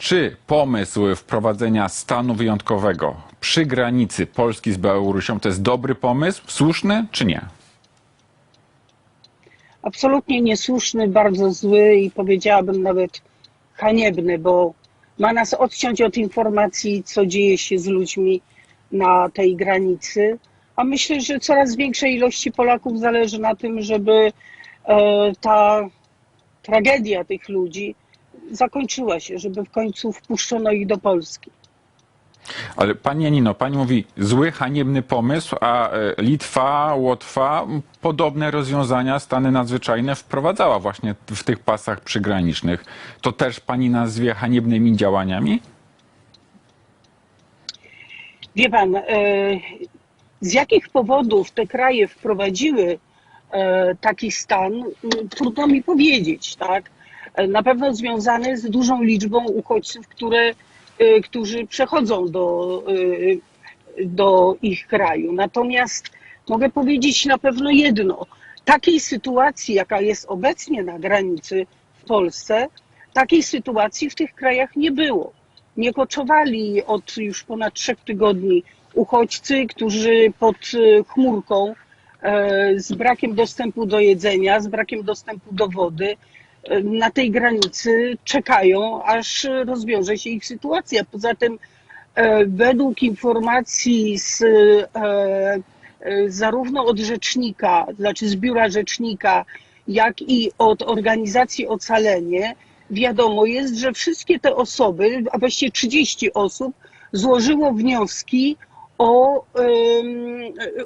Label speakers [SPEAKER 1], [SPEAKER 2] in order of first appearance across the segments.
[SPEAKER 1] Czy pomysł wprowadzenia stanu wyjątkowego przy granicy Polski z Białorusią to jest dobry pomysł, słuszny czy nie?
[SPEAKER 2] absolutnie niesłuszny, bardzo zły i powiedziałabym nawet haniebny, bo ma nas odciąć od informacji, co dzieje się z ludźmi na tej granicy. A myślę, że coraz większej ilości Polaków zależy na tym, żeby e, ta tragedia tych ludzi zakończyła się, żeby w końcu wpuszczono ich do Polski.
[SPEAKER 1] Ale pani Janino, pani mówi zły, haniebny pomysł, a e, Litwa, Łotwa podobne rozwiązania, stany nadzwyczajne wprowadzała właśnie w tych pasach przygranicznych. To też pani nazwie haniebnymi działaniami?
[SPEAKER 2] Wie pan, e, z jakich powodów te kraje wprowadziły e, taki stan, trudno mi powiedzieć, tak? E, Na pewno związane z dużą liczbą uchodźców, które, e, którzy przechodzą do, e, do ich kraju. Natomiast mogę powiedzieć na pewno jedno. Takiej sytuacji, jaka jest obecnie na granicy w Polsce, takiej sytuacji w tych krajach nie było nie koczowali od już ponad trzech tygodni uchodźcy, którzy pod chmurką z brakiem dostępu do jedzenia, z brakiem dostępu do wody na tej granicy czekają, aż rozwiąże się ich sytuacja. Poza tym, e, według informacji z, e, e, zarówno od rzecznika, znaczy z biura rzecznika, jak i od organizacji Ocalenie, wiadomo jest, że wszystkie te osoby, a właściwie 30 osób, złożyło wnioski o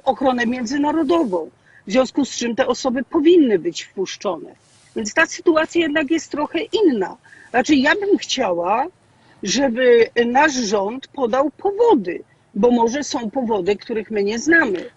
[SPEAKER 2] ochronę międzynarodową. W związku z czym te osoby powinny być wpuszczone. Więc ta sytuacja jednak jest trochę inna. Znaczy, ja bym chciała, żeby nasz rząd podał powody, bo może są powody, których my nie znamy.